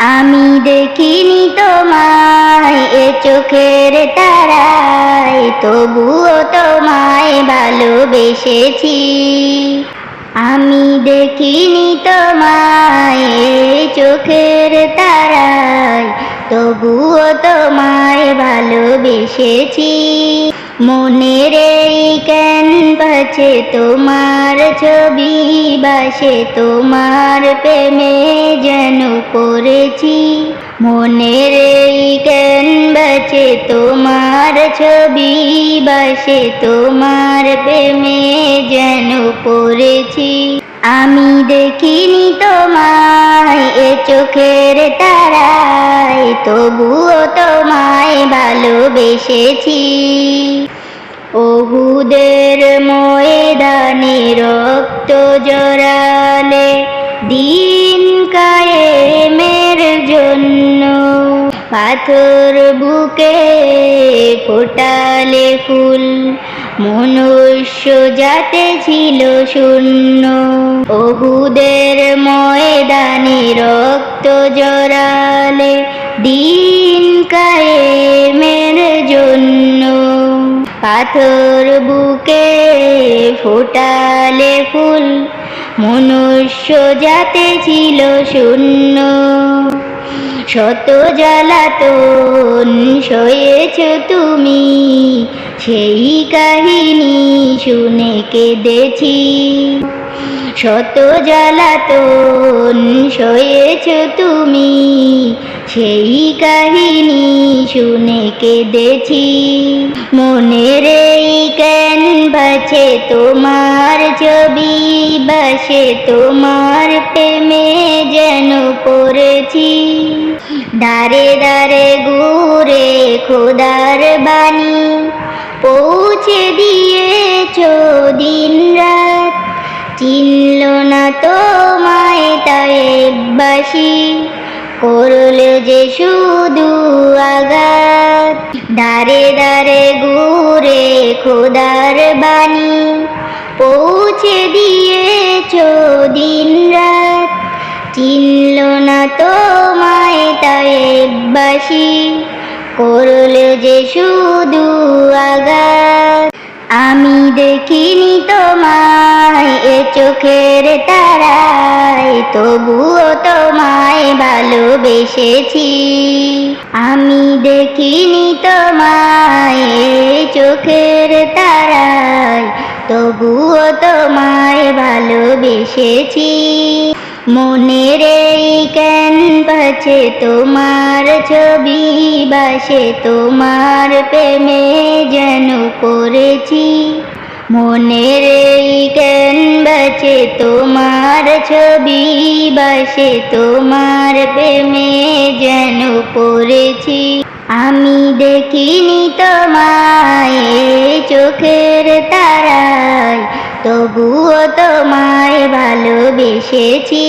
আমি দেখিনি তোমায়, এ চোখের তারায়। তবুও তোমায় ভালোবেসেছি। আমি দেখিনি তোমায়, এ চোখের তারায়। তবুও তোমায় ভালোবেসেছি। মনের এই ক্যানভাসে তোমার ছবি? বাসে তোমার প্রেমে যেন পড়েছি। মনের এই ক্যানভাসে তোমার ছবি? বাসে তোমার প্রেমে যেন পড়েছি। আমি দেখিনি তোমায় এ চোখের তারায়, তবুও তোমায় ভালোবেসেছি। ওহুদের ময়দানে রক্ত জড়ালে দিন কায়েমের জন্য পাথর বুকে ফোটালে ফুল, মনুষ্য যাতে ছিল শূন্য। ওহুদের ময়দানে রক্ত জড়ালে দিন কায়েমের জন্য। পাথর বুকে ফোটালে ফুল, মনুষ্য যাতে ছিল শূন্য। শত জ্বালাতন সয়েছ তুমি, সেই কাহিনী শুনে কেঁদেছি। শত জ্বালাতন সয়েছ তুমি সেই কাহিনী শুনে কেঁদেছি। মনের এই ক্যানভাসে তোমার ছবি, বাসে তোমার প্রেমে যেন পড়েছি। দারে দারে ঘুরে খোদার বাণী পৌঁছে দিয়েছ দিন রাত চিনল না তোমায় তাইবাসী করলে যে শুধু আঘাত। দারে দারে ঘুরে খোদার বাণী পৌঁছে দিয়েছ দিন রাত চিনল না তোমায় তাইবাসী করলে যে শুধু আঘাত। আমি দেখিনি তোমায়, এ চোখের তারায়। তবুও তোমায় ভালোবেসেছি। আমি দেখিনি তোমায়, এ চোখের তারায়। তবুও তোমায় ভালোবেসেছি। মনের এই ক্যানভাসে তোমার ছবি বাসে তোমার প্রেমে যেন পড়েছি। মনের এই ক্যানভাসে তোমার ছবি বাসে তোমার প্রেমে যেন পড়েছি। আমি দেখিনি তোমায় চোখের তারায় তবুও তোমায় ভালোবেসেছি।